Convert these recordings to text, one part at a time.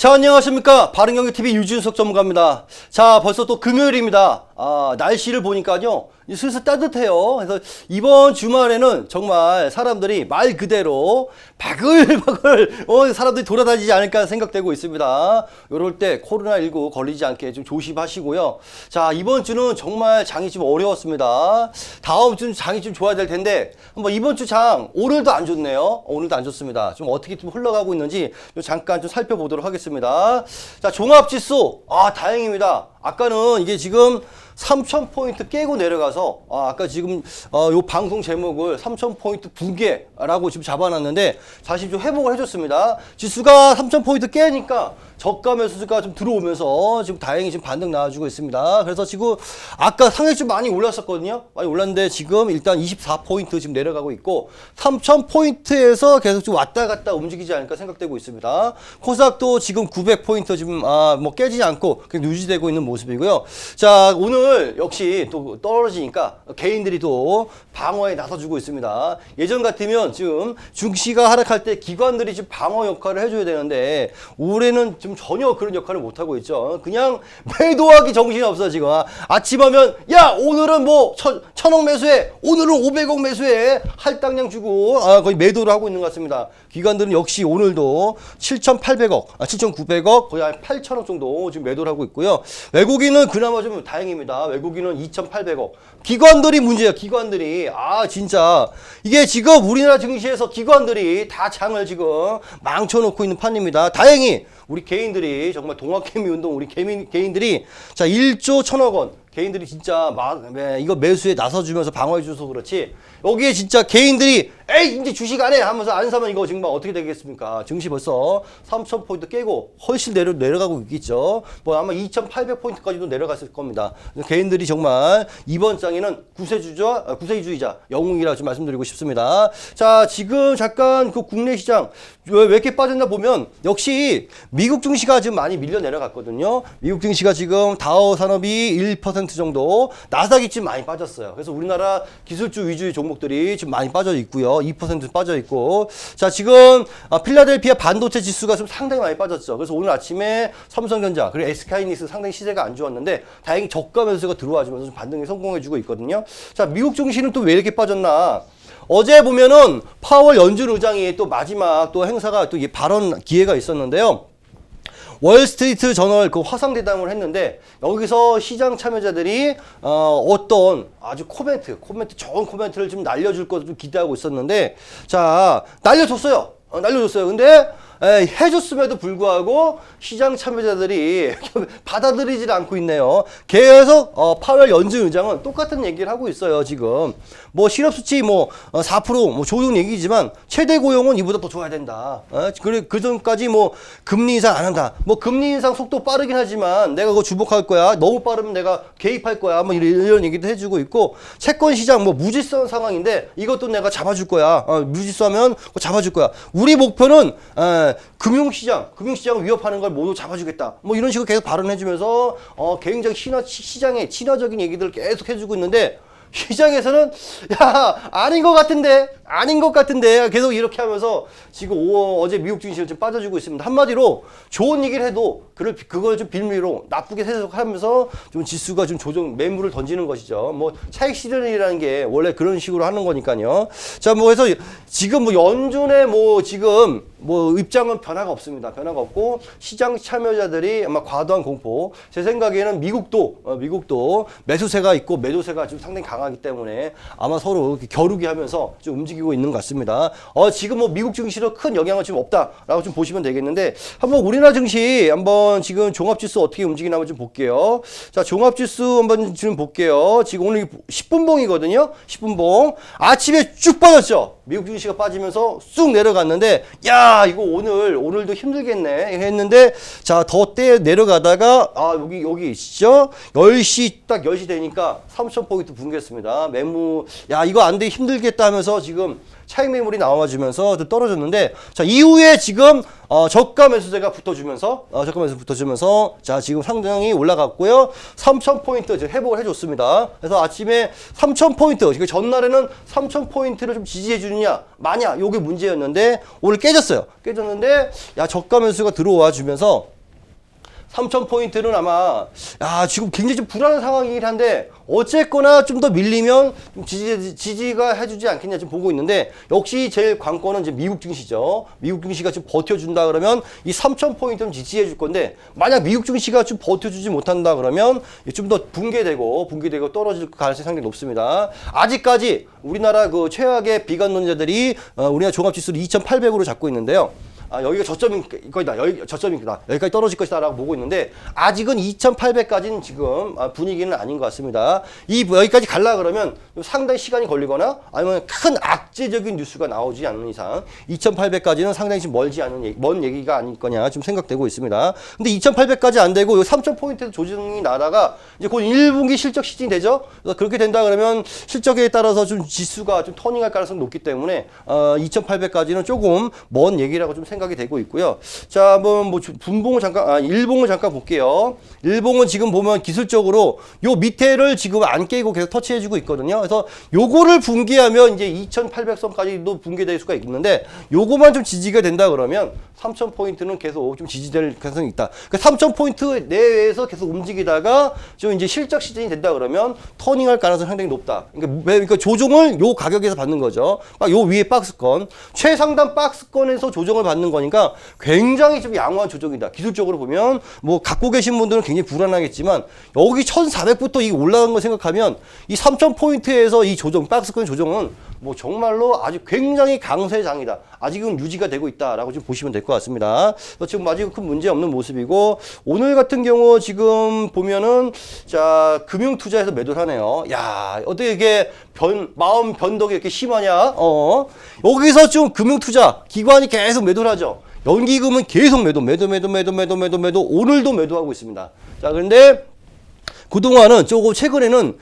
자, 안녕하십니까. 바른경기TV 유준석 전문가입니다. 자, 벌써 또 금요일입니다. 아, 날씨를 보니까요. 슬슬 따뜻해요. 그래서 이번 주말에는 정말 사람들이 말 그대로 바글바글, 어, 사람들이 돌아다니지 않을까 생각되고 있습니다. 요럴 때 코로나19 걸리지 않게 좀 조심하시고요. 자, 이번 주는 정말 장이 좀 어려웠습니다. 다음 주는 장이 좀 좋아야 될 텐데, 한번 이번 주 장, 오늘도 안 좋네요. 오늘도 안 좋습니다. 좀 어떻게 좀 흘러가고 있는지 좀 잠깐 좀 살펴보도록 하겠습니다. 자, 종합지수. 아, 다행입니다. 아까는 이게 지금 3,000포인트 깨고 내려가서, 아, 아까 지금, 어, 요 방송 제목을 3,000포인트 붕괴라고 지금 잡아놨는데, 다시 좀 회복을 해줬습니다. 지수가 3,000포인트 깨니까, 저가 매수가 좀 들어오면서 지금 다행히 지금 반등 나와주고 있습니다. 그래서 지금 아까 상당히 좀 많이 올랐었거든요. 많이 올랐는데 지금 일단 24포인트 지금 내려가고 있고 3,000포인트에서 계속 좀 왔다 갔다 움직이지 않을까 생각되고 있습니다. 코스닥도 지금 900포인트 지금 아, 뭐 깨지지 않고 그냥 유지되고 있는 모습이고요. 자, 오늘 역시 또 떨어지니까 개인들이 또 방어에 나서주고 있습니다. 예전 같으면 지금 중시가 하락할 때 기관들이 지금 방어 역할을 해줘야 되는데 올해는 좀 전혀 그런 역할을 못하고 있죠. 그냥 매도하기 정신이 없어 지금. 아침 하면 야 오늘은 뭐 천, 천억 매수해 오늘은 500억 매수해 할당량 주고 아, 거의 매도를 하고 있는 것 같습니다. 기관들은 역시 오늘도 7,800억, 아, 7,900억 거의 한 8천억 정도 지금 매도를 하고 있고요. 외국인은 그나마 좀 다행입니다. 외국인은 2,800억. 기관들이 문제예요. 기관들이 아 진짜 이게 지금 우리나라 증시에서 기관들이 다 장을 지금 망쳐놓고 있는 판입니다. 다행히 우리 개인들이 정말 동학개미 운동 우리 개인, 개인들이 자 1조 1천억 원 개인들이 진짜 막 네, 이거 매수에 나서주면서 방어해 줘서 그렇지 여기에 진짜 개인들이 에이 이제 주식 안 해 하면서 안 사면 이거 정말 어떻게 되겠습니까? 증시 벌써 3천 포인트 깨고 훨씬 내려 내려가고 있겠죠? 뭐 아마 2,800 포인트까지도 내려갔을 겁니다. 개인들이 정말 이번 장에는 구세주자 아, 구세주의자 영웅이라 좀 말씀드리고 싶습니다. 자 지금 잠깐 그 국내 시장 왜, 왜 이렇게 빠졌나 보면 역시 미국 증시가 지금 많이 밀려 내려갔거든요. 미국 증시가 지금 다우 산업이 1% 정도 나스닥이 지금 많이 빠졌어요. 그래서 우리나라 기술주 위주의 종목 들이 지금 많이 빠져 있고요. 2% 빠져 있고. 자 지금 아, 필라델피아 반도체 지수가 좀 상당히 많이 빠졌죠. 그래서 오늘 아침에 삼성전자 그리고 SK이닉스 상당히 시세가 안 좋았는데 다행히 저가 매수가 들어와주면서 좀 반등에 성공해주고 있거든요. 자 미국 증시는 또 왜 이렇게 빠졌나? 어제 보면은 파월 연준 의장이 또 마지막 또 행사가 또이 발언 기회가 있었는데요. 월스트리트 저널 그 화상 대담을 했는데 여기서 시장 참여자들이 어, 어떤 아주 코멘트, 코멘트 좋은 코멘트를 좀 날려줄 것을 좀 기대하고 있었는데 자 날려줬어요. 어, 날려줬어요. 근데 에, 해줬음에도 불구하고 시장 참여자들이 받아들이질 않고 있네요. 계속 어, 파월 연준 의장은 똑같은 얘기를 하고 있어요. 지금 뭐 실업 수치 뭐 4%뭐 좋은 얘기지만 최대 고용은 이보다 더 좋아야 된다. 어? 그래 그 전까지 뭐 금리 인상 안 한다. 뭐 금리 인상 속도 빠르긴 하지만 내가 그거 주목할 거야. 너무 빠르면 내가 개입할 거야. 뭐 이런, 이런 얘기도 해주고 있고 채권 시장 뭐 무질서한 상황인데 이것도 내가 잡아줄 거야. 어, 무질서하면 그거 잡아줄 거야. 우리 목표는 에, 금융시장, 금융시장을 위협하는 걸 모두 잡아주겠다. 뭐 이런 식으로 계속 발언해주면서 어, 굉장히 친화, 시장에 친화적인 얘기들을 계속 해주고 있는데 시장에서는 야 아닌 것 같은데 아닌 것 같은데 계속 이렇게 하면서 지금 오, 어제 미국 증시를 좀 빠져주고 있습니다. 한마디로 좋은 얘기를 해도 그걸 그걸 좀 빌미로 나쁘게 해석하면서 좀 지수가 좀 조정 매물을 던지는 것이죠. 뭐 차익 실현이라는 게 원래 그런 식으로 하는 거니까요. 자 뭐 해서 지금 뭐 연준의 뭐 지금 뭐 입장은 변화가 없습니다. 변화가 없고 시장 참여자들이 아마 과도한 공포. 제 생각에는 미국도 어, 미국도 매수세가 있고 매도세가 좀 상당히 강하기 때문에 아마 서로 겨루기 하면서 좀 움직이고 있는 것 같습니다. 어 지금 뭐 미국 증시로 큰 영향은 좀 없다라고 좀 보시면 되겠는데 한번 우리나라 증시 한번 지금 종합지수 어떻게 움직이나 한번 좀 볼게요. 자 종합지수 한번 좀 볼게요. 지금 오늘 10분봉이거든요. 10분봉 아침에 쭉 빠졌죠. 미국 증시가 빠지면서 쑥 내려갔는데 야 이거 오늘 오늘도 힘들겠네 했는데 자 더 때 내려가다가 아 여기 여기 있죠 10시 딱 10시 되니까 3,000포인트 붕괴했습니다 매무 야 이거 안 돼 힘들겠다 하면서 지금 차익 매물이 나와주면서 좀 떨어졌는데 자 이후에 지금 어, 저가 매수세가 붙어주면서 어, 저가 매수 붙어주면서 자 지금 상당히 올라갔고요 3,000포인트 이제 회복을 해줬습니다 그래서 아침에 3,000포인트 그 전날에는 3,000포인트를 좀 지지해주는 좋냐 마냐 요게 문제였는데 오늘 깨졌어요. 깨졌는데 야 저가 매수가 들어와 주면서 3,000포인트는 아마, 야, 지금 굉장히 좀 불안한 상황이긴 한데, 어쨌거나 좀 더 밀리면 좀 지지, 지지가 해주지 않겠냐 지금 보고 있는데, 역시 제일 관건은 이제 미국 증시죠. 미국 증시가 좀 버텨준다 그러면 이 3,000포인트는 지지해 줄 건데, 만약 미국 증시가 좀 버텨주지 못한다 그러면 좀 더 붕괴되고, 붕괴되고 떨어질 가능성이 상당히 높습니다. 아직까지 우리나라 그 최악의 비관론자들이 어, 우리나라 종합지수를 2,800으로 잡고 있는데요. 아, 여기가 저점인 거다. 여기 저점인 거다. 여기까지 떨어질 것이다라고 보고 있는데 아직은 2,800까지는 지금 아, 분위기는 아닌 것 같습니다. 이 여기까지 갈라 그러면 상당히 시간이 걸리거나 아니면 큰 악재적인 뉴스가 나오지 않는 이상 2,800까지는 상당히 좀 멀지 않은 얘기, 먼 얘기가 아닐 거냐 좀 생각되고 있습니다. 근데 2,800까지 안 되고 요 3,000포인트 조정이 나다가 이제 곧 1분기 실적 시즌이 되죠. 그래서 그렇게 된다 그러면 실적에 따라서 좀 지수가 좀 터닝할 가능성이 높기 때문에 어, 2,800까지는 조금 먼 얘기라고 좀 생각 이 되고 있고요. 자, 한번 뭐 주- 분봉을 잠깐 아, 일봉을 잠깐 볼게요. 일봉은 지금 보면 기술적으로 요 밑에를 지금 안 깨고 계속 터치해 주고 있거든요. 그래서 요거를 붕괴하면 이제 2,800선까지도 붕괴될 수가 있는데 요거만 좀 지지가 된다 그러면 3,000포인트는 계속 좀 지지될 가능성이 있다. 그 3,000포인트 내외에서 계속 움직이다가 좀 이제 실적 시즌이 된다 그러면 터닝할 가능성이 상당히 높다. 그러니까, 왜- 그러니까 조정을 요 가격에서 받는 거죠. 막요 위에 박스권. 최상단 박스권에서 조정을 받는 거니까 굉장히 좀 양호한 조정이다. 기술적으로 보면 뭐 갖고 계신 분들은 굉장히 불안하겠지만 여기 1,400부터 이 올라간 거 생각하면 이 3,000포인트에서 이 조정, 박스권 조정은 뭐 정말로 아주 굉장히 강세장이다. 아직은 유지가 되고 있다라고 좀 보시면 될 것 같습니다. 지금 아직 큰 문제 없는 모습이고 오늘 같은 경우 지금 보면은 자 금융 투자에서 매도를 하네요. 야 어떻게 이게 변 마음 변덕이 이렇게 심하냐? 어 여기서 좀 금융 투자 기관이 계속 매도를 하죠. 연기금은 계속 매도, 매도, 매도, 매도, 매도, 매도, 매도, 오늘도 매도하고 있습니다. 자, 그런데 그동안은 조금 최근에는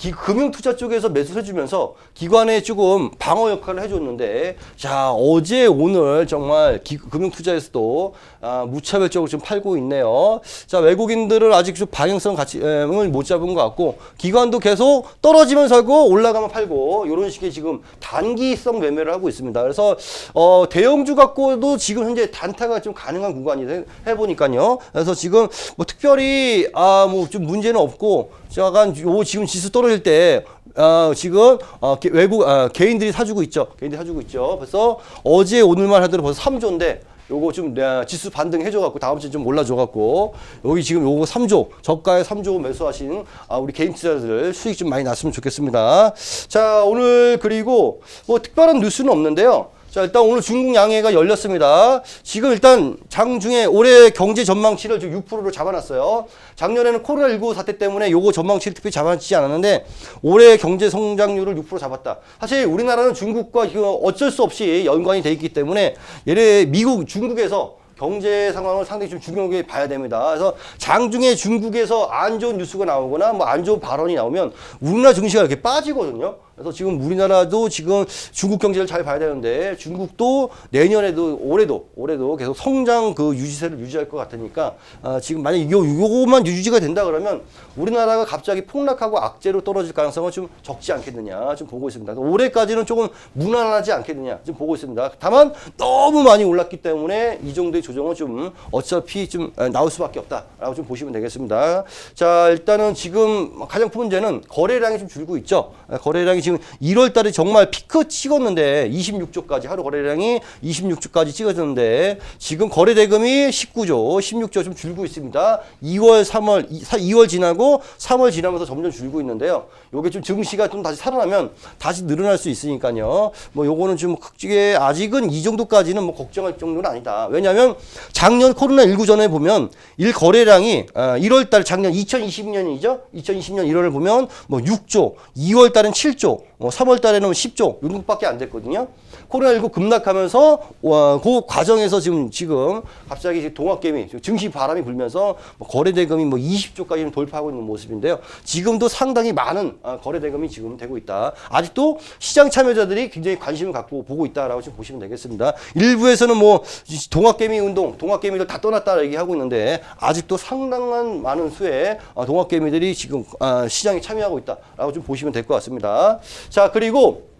기- 금융투자 쪽에서 매수를 해주면서 기관에 조금 방어 역할을 해줬는데 자 어제 오늘 정말 기- 금융투자에서도 아, 무차별적으로 좀 팔고 있네요. 자 외국인들은 아직 좀 방향성 가치을 못 잡은 것 같고 기관도 계속 떨어지면 살고 올라가면 팔고 이런 식의 지금 단기성 매매를 하고 있습니다. 그래서 어, 대형주 갖고도 지금 현재 단타가 좀 가능한 구간이 해- 해보니까요. 그래서 지금 뭐 특별히 아 뭐 좀 문제는 없고 약간 요 지금 지수 떨어질 때 아, 지금 어, 게- 외국 아, 개인들이 사주고 있죠. 개인들이 사주고 있죠. 그래서 어제 오늘만 하더라도 벌써 3조인데 요거 좀 아, 지수 반등 해줘갖고 다음 주에 좀 올라줘갖고 여기 지금 요거 3조 저가에 3조 매수하신 아, 우리 개인 투자자들 수익 좀 많이 났으면 좋겠습니다. 자 오늘 그리고 뭐 특별한 뉴스는 없는데요. 자, 일단 오늘 중국 양해가 열렸습니다. 지금 일단 장중에 올해 경제 전망치를 지금 6%로 잡아놨어요. 작년에는 코로나19 사태 때문에 요거 전망치를 특별히 잡아놓지 않았는데 올해 경제 성장률을 6% 잡았다. 사실 우리나라는 중국과 어쩔 수 없이 연관이 돼 있기 때문에 예를 미국, 중국에서 경제 상황을 상당히 좀 중요하게 봐야 됩니다. 그래서 장중에 중국에서 안 좋은 뉴스가 나오거나 뭐 안 좋은 발언이 나오면 우리나라 증시가 이렇게 빠지거든요. 그래서 지금 우리나라도 지금 중국 경제를 잘 봐야 되는데 중국도 내년에도 올해도 올해도 계속 성장 그 유지세를 유지할 것 같으니까 아, 지금 만약 요 요거만 유지가 된다 그러면 우리나라가 갑자기 폭락하고 악재로 떨어질 가능성은 좀 적지 않겠느냐 좀 보고 있습니다. 올해까지는 조금 무난하지 않겠느냐 좀 보고 있습니다. 다만 너무 많이 올랐기 때문에 이 정도의 조정은 좀 어차피 좀 아, 나올 수밖에 없다라고 좀 보시면 되겠습니다. 자 일단은 지금 가장 큰 문제는 거래량이 좀 줄고 있죠. 아, 거래량이 지금 1월 달에 정말 피크 찍었는데 26조까지 하루 거래량이 26조까지 찍어졌는데 지금 거래 대금이 19조, 16조 좀 줄고 있습니다. 2월, 3월, 2월 지나고 3월 지나면서 점점 줄고 있는데요. 요게 좀 증시가 좀 다시 살아나면 다시 늘어날 수 있으니까요. 뭐 요거는 좀 극직에 아직은 이 정도까지는 뭐 걱정할 정도는 아니다. 왜냐하면 작년 코로나19 전에 보면 일 거래량이 1월 달 작년 2020년이죠. 2020년 1월을 보면 뭐 6조, 2월 달은 7조, people 뭐 3월 달에는 10조 이런 것밖에 안 됐거든요. 코로나19 급락하면서 와, 그 과정에서 지금 지금 갑자기 동학개미 증시 바람이 불면서 뭐 거래 대금이 뭐 20조까지 돌파하고 있는 모습인데요. 지금도 상당히 많은 아, 거래 대금이 지금 되고 있다. 아직도 시장 참여자들이 굉장히 관심을 갖고 보고 있다라고 좀 보시면 되겠습니다. 일부에서는 뭐 동학개미 운동, 동학개미들 다 떠났다 얘기하고 있는데 아직도 상당한 많은 수의 아, 동학개미들이 지금 아, 시장에 참여하고 있다라고 좀 보시면 될 것 같습니다. 자 그리고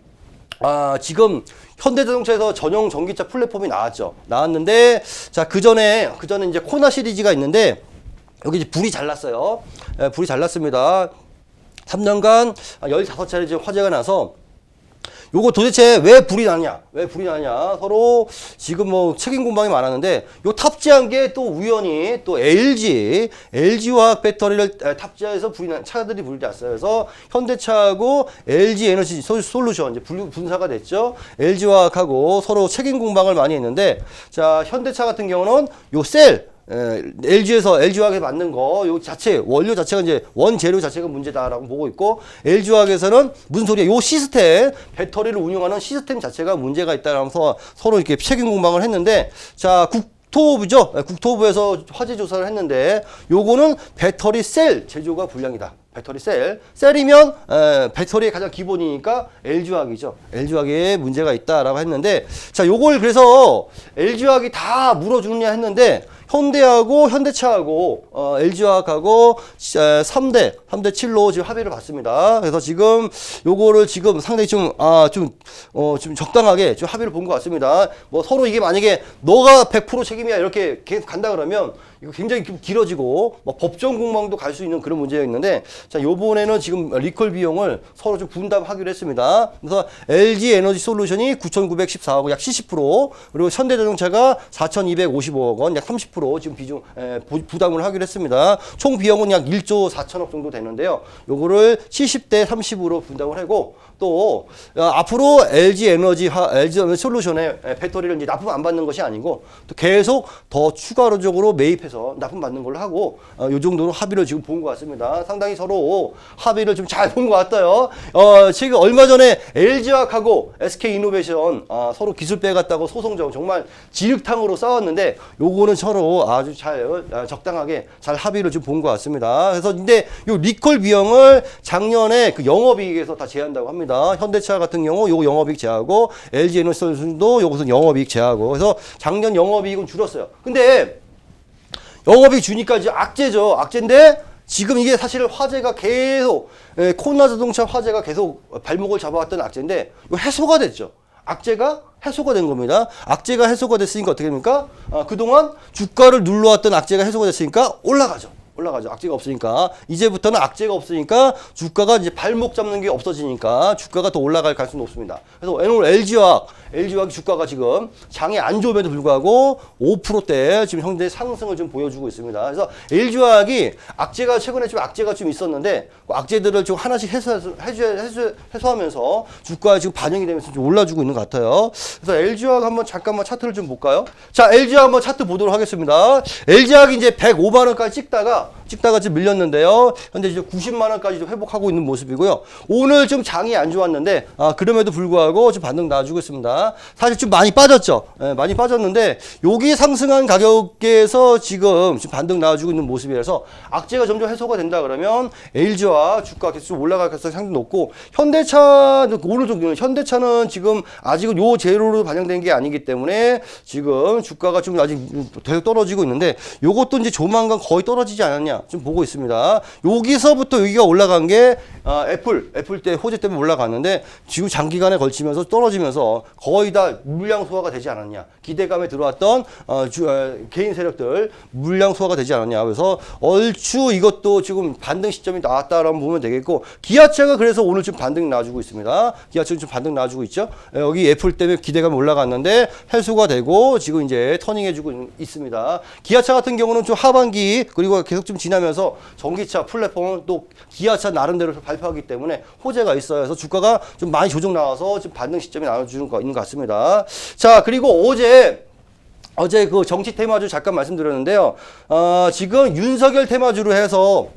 아, 지금 현대자동차에서 전용 전기차 플랫폼이 나왔죠. 나왔는데, 자, 그 전에, 그 전에 이제 코나 시리즈가 있는데, 여기 이제 불이 잘 났어요. 예, 불이 잘 났습니다. 3년간 15차례 지금 화재가 나서, 요거 도대체 왜 불이 나냐? 왜 불이 나냐? 서로 지금 뭐 책임 공방이 많았는데 요 탑재한 게 또 우연히 또 LG, LG화학 배터리를 에, 탑재해서 불이 난 차들이 불이 났어요. 그래서 현대차하고 LG 에너지 솔- 솔루션 이제 분- 분사가 됐죠. LG화학하고 서로 책임 공방을 많이 했는데 자, 현대차 같은 경우는 요 셀 에, LG에서 LG화학에 맞는 거, 요 자체, 원료 자체가 이제 원재료 자체가 문제다라고 보고 있고, LG화학에서는 무슨 소리야? 요 시스템, 배터리를 운영하는 시스템 자체가 문제가 있다라면서 서로 이렇게 책임 공방을 했는데, 자, 국토부죠? 에, 국토부에서 화재 조사를 했는데, 요거는 배터리 셀 제조가 불량이다. 배터리 셀. 셀이면 에, 배터리의 가장 기본이니까 LG화학이죠. LG화학에 문제가 있다라고 했는데 자, 요걸 그래서 LG화학이 다 물어주느냐 했는데 현대하고 현대차하고 어, LG화학하고 3대 3대 7로 지금 합의를 봤습니다. 그래서 지금 요거를 지금 상당히 좀아 좀 어 좀 적당하게 좀 합의를 본 것 같습니다. 뭐 서로 이게 만약에 너가 100% 책임이야 이렇게 계속 간다 그러면 이거 굉장히 좀 길어지고 뭐 법정 공방도 갈 수 있는 그런 문제가 있는데 자 요번에는 지금 리콜 비용을 서로 좀 분담하기로 했습니다. 그래서 LG 에너지 솔루션이 9,914억 원, 약70% 그리고 현대자동차가 4,255억 원, 약 30% 지금 비중 에, 부- 부담을 하기로 했습니다. 총 비용은 약 1조 4천억 정도 되는데요. 요거를 70대 30으로 분담을 하고 또 어, 앞으로 LG 에너지 하, LG 솔루션의 에, 배터리를 이제 납품 안 받는 것이 아니고 또 계속 더 추가적으로 매입해서 납품 받는 걸로 하고 어, 요 정도로 합의를 지금 본 것 같습니다. 상당히 서로 합의를 좀 잘 본 것 같아요. 어, 지금 얼마 전에 LG화학하고 SK 이노베이션 아, 서로 기술 빼갔다고 소송 정 정말 지륵탕으로 싸웠는데 요거는 서로 아주 잘 어, 적당하게 잘 합의를 좀 본 것 같습니다. 그래서 근데 요 리콜 비용을 작년에 그 영업이익에서 다 제한다고 합니다. 현대차 같은 경우 요 영업이익 제하고 LG 에너지솔루션도 요것은 영업이익 제하고 그래서 작년 영업이익은 줄었어요. 근데 영업이 주니까 이제 악재죠. 악재인데 지금 이게 사실 화재가 계속 예, 코나 자동차 화재가 계속 발목을 잡아왔던 악재인데 해소가 됐죠. 악재가 해소가 된 겁니다. 악재가 해소가 됐으니까 어떻게 됩니까? 아, 그동안 주가를 눌러왔던 악재가 해소가 됐으니까 올라가죠. 올라가죠. 악재가 없으니까. 이제부터는 악재가 없으니까 주가가 이제 발목 잡는 게 없어지니까 주가가 더 올라갈 가능성이 높습니다. 그래서 오늘 LG화학, LG화학 주가가 지금 장이 안 좋음에도 불구하고 5%대 지금 현재 상승을 좀 보여주고 있습니다. 그래서 LG화학이 악재가 최근에 좀 악재가 좀 있었는데 그 악재들을 좀 하나씩 해소, 해소, 해소, 해소하면서 주가가 지금 반영이 되면서 좀 올라주고 있는 것 같아요. 그래서 LG화학 한번 잠깐만 차트를 좀 볼까요? 자, LG화학 한번 차트 보도록 하겠습니다. LG화학이 이제 105만 원까지 찍다가 찍다가 지금 밀렸는데요. 현재 이제 90만 원까지 좀 회복하고 있는 모습이고요. 오늘 좀 장이 안 좋았는데 아, 그럼에도 불구하고 좀 반등 나와주고 있습니다. 사실 좀 많이 빠졌죠. 예, 많이 빠졌는데 여기 상승한 가격에서 지금 지금 반등 나와주고 있는 모습이라서 악재가 점점 해소가 된다 그러면 LG와 주가 계속 좀 올라갈 가능성이 상당히 높고 현대차 오늘 좀 현대차는 지금 아직은 요 재료로 반영된 게 아니기 때문에 지금 주가가 좀 아직 계속 떨어지고 있는데 요것도 이제 조만간 거의 떨어지지 않았 냐 좀 보고 있습니다. 여기서부터 여기가 올라간 게 아, 애플 애플 때 호재 때문에 올라갔는데 지금 장기간에 걸치면서 떨어지면서 거의 다 물량 소화가 되지 않았냐. 기대감에 들어왔던 어, 주, 어, 개인 세력들 물량 소화가 되지 않았냐. 그래서 얼추 이것도 지금 반등 시점이 나왔다라고 보면 되겠고 기아차가 그래서 오늘 좀 반등 나와주고 있습니다. 기아차는 좀 반등 나와주고 있죠. 에, 여기 애플 때문에 기대감이 올라갔는데 해소가 되고 지금 이제 터닝해주고 있- 있습니다. 기아차 같은 경우는 좀 하반기 그리고 계속 좀 지나면서 전기차 플랫폼은 또 기아차 나름대로 발표하기 때문에 호재가 있어요. 그래서 주가가 좀 많이 조정 나와서 지금 반등 시점이 나와주는 거 있는 것 같습니다. 자, 그리고 어제 어제 그 정치 테마주 잠깐 말씀드렸는데요. 어, 지금 윤석열 테마주로 해서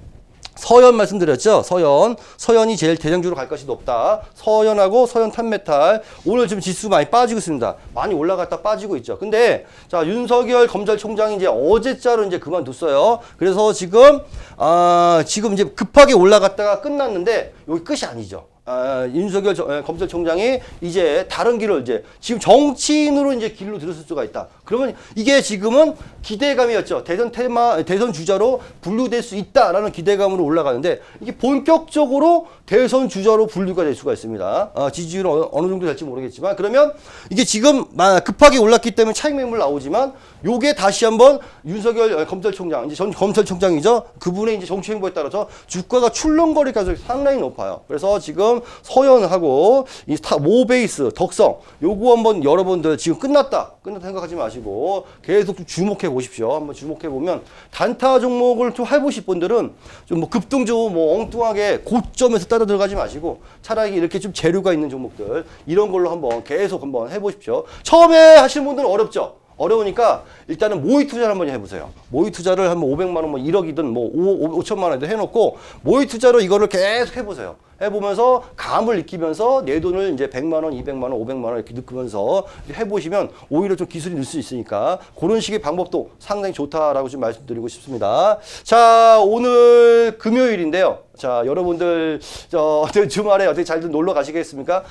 서연 말씀드렸죠. 서연. 서연이 제일 대장주로 갈 것이 높다. 서연하고 서연 탄메탈. 오늘 지금 지수 많이 빠지고 있습니다. 많이 올라갔다 빠지고 있죠. 근데 자, 윤석열 검찰총장이 이제 어제자로 이제 그만뒀어요. 그래서 지금 아, 지금 이제 급하게 올라갔다가 끝났는데 여기 끝이 아니죠. 아, 윤석열 저- 에, 검찰총장이 이제 다른 길을 이제 지금 정치인으로 이제 길로 들었을 수가 있다. 그러면 이게 지금은 기대감이었죠. 대선 테마, 대선 주자로 분류될 수 있다라는 기대감으로 올라가는데 이게 본격적으로 대선 주자로 분류가 될 수가 있습니다. 아, 지지율은 어느, 어느 정도 될지 모르겠지만 그러면 이게 지금 마- 급하게 올랐기 때문에 차익 매물 나오지만 요게 다시 한번 윤석열 어, 검찰총장 이제 전 검찰총장이죠. 그분의 이제 정치 행보에 따라서 주가가 출렁거릴 가능성이 상당히 높아요. 그래서 지금 서현하고 이 모베이스 덕성 요거 한번 여러분들 지금 끝났다 끝났다 생각하지 마시고 계속 좀 주목해 보십시오. 한번 주목해 보면 단타 종목을 좀 해보실 분들은 좀 뭐 급등주 뭐 엉뚱하게 고점에서 따라 들어가지 마시고 차라리 이렇게 좀 재료가 있는 종목들 이런 걸로 한번 계속 한번 해보십시오. 처음에 하시는 분들은 어렵죠. 어려우니까 일단은 모의 투자를 한번 해보세요. 모의 투자를 한번 500만 원, 뭐 1억이든 뭐 5, 5천만 원이든 해놓고 모의 투자로 이거를 계속 해보세요. 해보면서 감을 익히면서 내 돈을 이제 100만 원, 200만 원, 500만 원 이렇게 넣으면서 해보시면 오히려 좀 기술이 늘 수 있으니까 그런 식의 방법도 상당히 좋다라고 좀 말씀드리고 싶습니다. 자, 오늘 금요일인데요. 자, 여러분들 저 주말에 어떻게 잘들 놀러 가시겠습니까?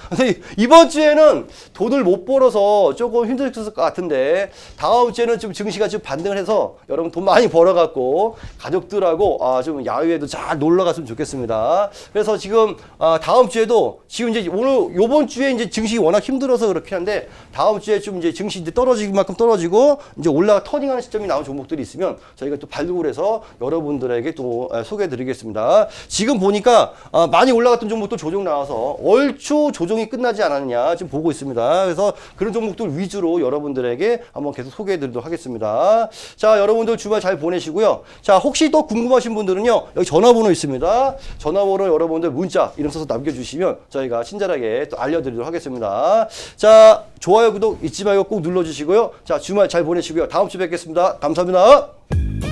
이번 주에는 돈을 못 벌어서 조금 힘드실 것 같은데 다음 주에는 좀 증시가 좀 반등을 해서 여러분 돈 많이 벌어 갖고 가족들하고 아, 좀 야외에도 잘 놀러 갔으면 좋겠습니다. 그래서 지금 아, 다음 주에도 지금 이제 오늘 요번 주에 이제 증시 워낙 힘들어서 그렇긴 한데 다음 주에 좀 이제 증시 이제 떨어지기 만큼 떨어지고 이제 올라가 터닝하는 시점이 나온 종목들이 있으면 저희가 또 발굴해서 여러분들에게 또 아, 소개해 드리겠습니다. 지금 보니까 아, 많이 올라갔던 종목도 조정 나와서 얼추 조정이 끝나지 않았냐 지금 보고 있습니다. 그래서 그런 종목들 위주로 여러분들에게 한번 계속 소개해 드리도록 하겠습니다. 자, 여러분들 주말 잘 보내시고요. 자, 혹시 또 궁금하신 분들은요. 여기 전화번호 있습니다. 전화번호 여러분들 문자 이름 써서 남겨주시면 저희가 친절하게 또 알려드리도록 하겠습니다. 자, 좋아요, 구독 잊지 말고 꼭 눌러주시고요. 자, 주말 잘 보내시고요. 다음 주에 뵙겠습니다. 감사합니다.